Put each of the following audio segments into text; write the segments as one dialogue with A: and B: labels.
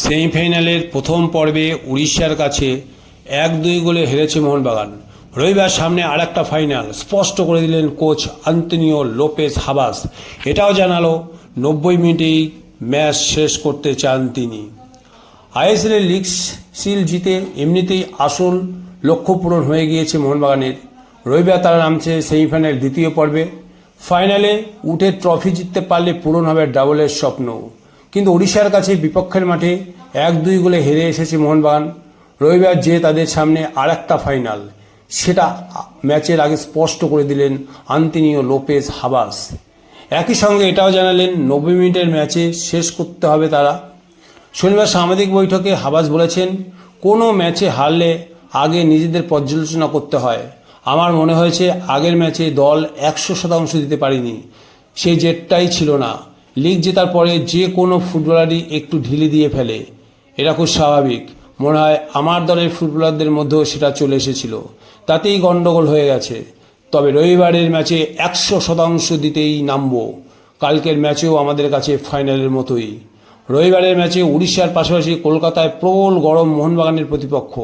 A: সেমিফাইনালের প্রথম পর্বে উড়িষ্যার কাছে এক দুই গোলে হেরেছে মোহনবাগান। রবিবার সামনে আরেকটা ফাইনাল, স্পষ্ট করে দিলেন কোচ আন্তনিও লোপেস হাবাস। এটাও জানালো, নব্বই মিনিটেই ম্যাচ শেষ করতে চান তিনি। আইএসএল এর লিগ সিল জিতে এমনিতেই আসল লক্ষ্য পূরণ হয়ে গিয়েছে মোহনবাগানের। রবিবার তারা নামছে সেমিফাইনাল দ্বিতীয় পর্বে। ফাইনালে উঠে ট্রফি জিততে পারলে পূরণ হবে ডাবলের স্বপ্ন কিন্তু ওড়িশার কাছে বিপক্ষের মাঠে এক দুই গোলে হেরে এসেছে মোহনবাগান। রবিবার যে তাদের সামনে আর একটা ফাইনাল সেটা ম্যাচের আগে স্পষ্ট করে দিলেন আন্তনিও লোপেজ হাবাস। একই সঙ্গে এটাও জানালেন, নব্বই মিনিটের ম্যাচে শেষ করতে হবে তারা। শনিবার সাংবাদিক বৈঠকে হাবাস বলেছেন, কোনো ম্যাচে হারলে আগে নিজেদের পর্যালোচনা করতে হয়। আমার মনে হয়েছে আগের ম্যাচে দল একশো শতাংশ দিতে পারিনি। সেই জেটটাই ছিল না। লিগ জেতার পরে যে কোনো ফুটবলারই একটু ঢিলে দিয়ে ফেলে। এটা খুব স্বাভাবিক। মনে হয় আমার দলের ফুটবলারদের মধ্যেও সেটা চলে এসেছিল। তাতেই গণ্ডগোল হয়ে গেছে। তবে রবিবারের ম্যাচে একশো শতাংশ দিতেই নামবো। কালকের ম্যাচেও আমাদের কাছে ফাইনালের মতোই। রবিবারের ম্যাচে উড়িষ্যার পাশাপাশি কলকাতায় প্রবল গরম মোহনবাগানের প্রতিপক্ষ।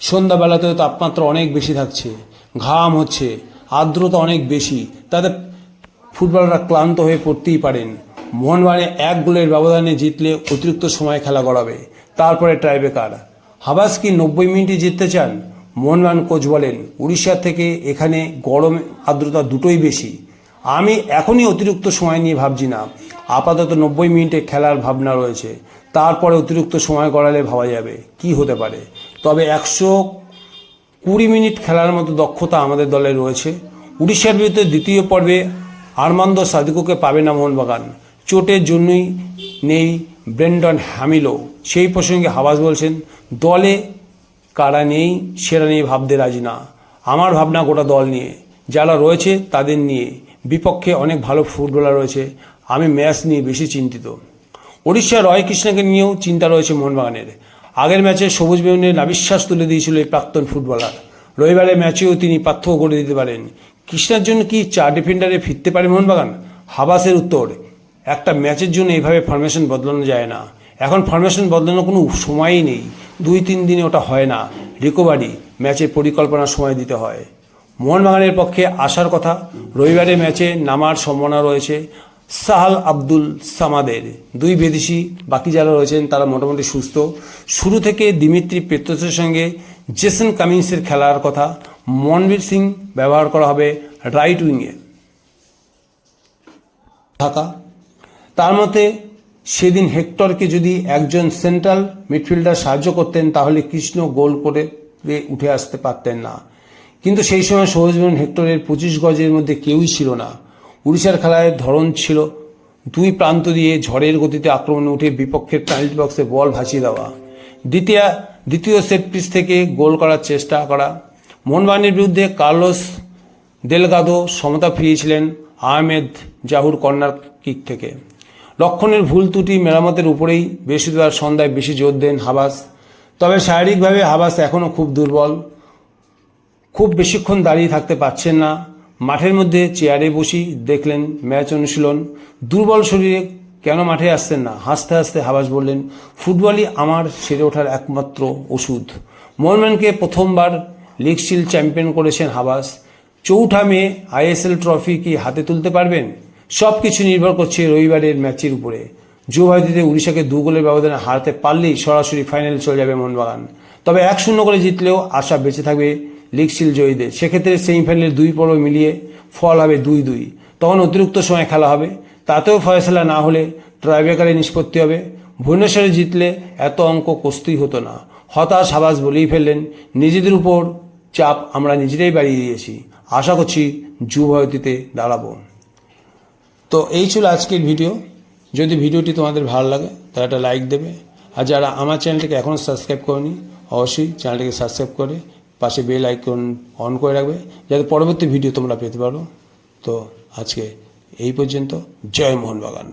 A: সন্ধ্যাবেলাতেও তাপমাত্রা অনেক বেশি থাকছে। ঘাম হচ্ছে। আর্দ্রতা অনেক বেশি। তাতে ফুটবলাররা ক্লান্ত হয়ে পড়তেই পারেন। মোহনবাগানে এক গোলের ব্যবধানে জিতলে অতিরিক্ত সময় খেলা গড়াবে। তারপরে ট্রাইবেকার হাবাস কি নব্বই মিনিটে জিততে চান। মোহনবাগান কোচ বলেন উড়িষ্যার থেকে এখানে গরম আর্দ্রতা দুটোই বেশি। আমি এখনই অতিরিক্ত সময় নিয়ে ভাবছি না। আপাতত নব্বই মিনিটে খেলার ভাবনা রয়েছে। তারপরে অতিরিক্ত সময় গড়ালে ভাবা যাবে। কি হতে পারে? তবে একশো কুড়ি মিনিট খেলার মতো দক্ষতা আমাদের দলে রয়েছে। উড়িষ্যার বিরুদ্ধে দ্বিতীয় পর্বে আরমান্দ সাদিকুকে পাবে না মোহনবাগান। চোটের জন্যই নেই ব্রেন্ডন হ্যামিলো সেই প্রসঙ্গে হাবাস বলছেন, দলে কারা নেই সেটা নিয়ে ভাবতে রাজি না। আমার ভাবনা গোটা দল নিয়ে। যারা রয়েছে তাদের নিয়ে। বিপক্ষে অনেক ভালো ফুটবলার রয়েছে। আমি ম্যাচ নিয়ে বেশি চিন্তিত। ওড়িশা রয় কৃষ্ণকে নিয়েও চিন্তা রয়েছে মোহনবাগানের। আগের ম্যাচে সবুজ বেগুনের নাবিশ্বাস তুলে দিয়েছিল এই প্রাক্তন ফুটবলার। রবিবারের ম্যাচেও তিনি পার্থক্য করে দিতে পারেন। কৃষ্ণার জন্য কি চার ডিফেন্ডারে ফিরতে পারে মোহনবাগান? হাবাসের উত্তর একটা ম্যাচের জন্য এইভাবে ফরমেশন বদলানো যায় না। এখন ফরমেশন বদলানোর কোনো সময়ই নেই। দুই, তিন দিনে ওটা হয় না। রিকভারি ম্যাচের পরিকল্পনার সময় দিতে হয়। মোহনবাগানের পক্ষে আসার কথা, রবিবারের ম্যাচে নামার সম্ভাবনা রয়েছে সাহাল আব্দুল সামাদের। দুই বিদেশি বাকি যারা রয়েছেন, তারা মোটামুটি সুস্থ। শুরু থেকে দিমিত্রি পেত্রসের সঙ্গে জেসন কামিন্সের খেলার কথা, মনবীর সিং ব্যবহার করা হবে রাইট উইংয়ে থাকা তার মতে, সেদিন হেক্টরকে যদি একজন সেন্ট্রাল মিডফিল্ডার সাহায্য করতেন, তাহলে কৃষ্ণ গোল করে উঠে আসতে পারতেন না। কিন্তু সেই সময় সহজবন হেক্টরের পঁচিশ গজের মধ্যে কেউই ছিল না। উড়িষ্যার খেলায় ধরন ছিল দুই প্রান্ত দিয়ে ঝড়ের গতিতে আক্রমণে উঠে বিপক্ষের পেনাল্টি বক্সে বল ভাসিয়ে দেওয়া। দ্বিতীয় দ্বিতীয় সেট পিস থেকে গোল করার চেষ্টা করা। মোহনবাগানের বিরুদ্ধে কার্লোস দেলগাদো সমতা ফিরিয়েছিলেন আহমেদ জাহুর কর্নার কিক থেকে। লক্ষণের ভুল ত্রুটি মেরামতের উপরেই বৃহস্পতিবার সন্ধ্যায় বেশি জোর দেন হাবাস। তবে শারীরিকভাবে হাবাস এখনও খুব দুর্বল। খুব বেশিক্ষণ দাঁড়িয়ে থাকতে পারছেন না। মাঠের মধ্যে চেয়ারে বসি দেখলেন ম্যাচ অনুশীলন। দুর্বল শরীরে কেন মাঠে আসছেন না? হাসতে হাসতে হাবাস বললেন, ফুটবলই আমার সেরে ওঠার একমাত্র ওষুধ। মোহনম্যানকে প্রথমবার লিগ শিল্ড চ্যাম্পিয়ন করেছেন হাবাস। চৌঠা মে আইএসএল ট্রফি কি হাতে তুলতে পারবেন? সব কিছু নির্ভর করছে রবিবারের ম্যাচের উপরে। যুবভারতীতে উড়িষ্যাকে দু গোলের ব্যবধানে হারাতে পারলেই সরাসরি ফাইনাল চলে যাবে মোহনবাগান তবে এক শূন্য করে জিতলেও আশা বেঁচে থাকবে লিগ শিল জয়ীদের। সেক্ষেত্রে সেমিফাইনালের দুই পর্ব মিলিয়ে ফল হবে দুই দুই তখন অতিরিক্ত সময় খেলা হবে। তাতেও ফয়সলা না হলে ট্রাইবেকারে নিষ্পত্তি হবে। ভুবনেশ্বরে জিতলে এত অঙ্ক কষতেই হতো না। হতাশ, হাবাস বলেই ফেললেন, নিজেদের উপর চাপ আমরা নিজেরাই বাড়িয়ে দিয়েছি। আশা করছি যুবভারতীতে দাঁড়াবো। তো এই ছিল আজকের ভিডিও। যদি ভিডিওটি তোমাদের ভালো লাগে, তাহলে একটা লাইক দেবে। আর যারা আমার চ্যানেলটিকে এখনও সাবস্ক্রাইব করেনি, অবশ্যই চ্যানেলটিকে সাবস্ক্রাইব করে পাশে বেল আইকন অন করে রাখবে, যাতে পরবর্তী ভিডিও তোমরা পেতে পারো। তো আজকে এই পর্যন্ত, জয় মোহনবাগান।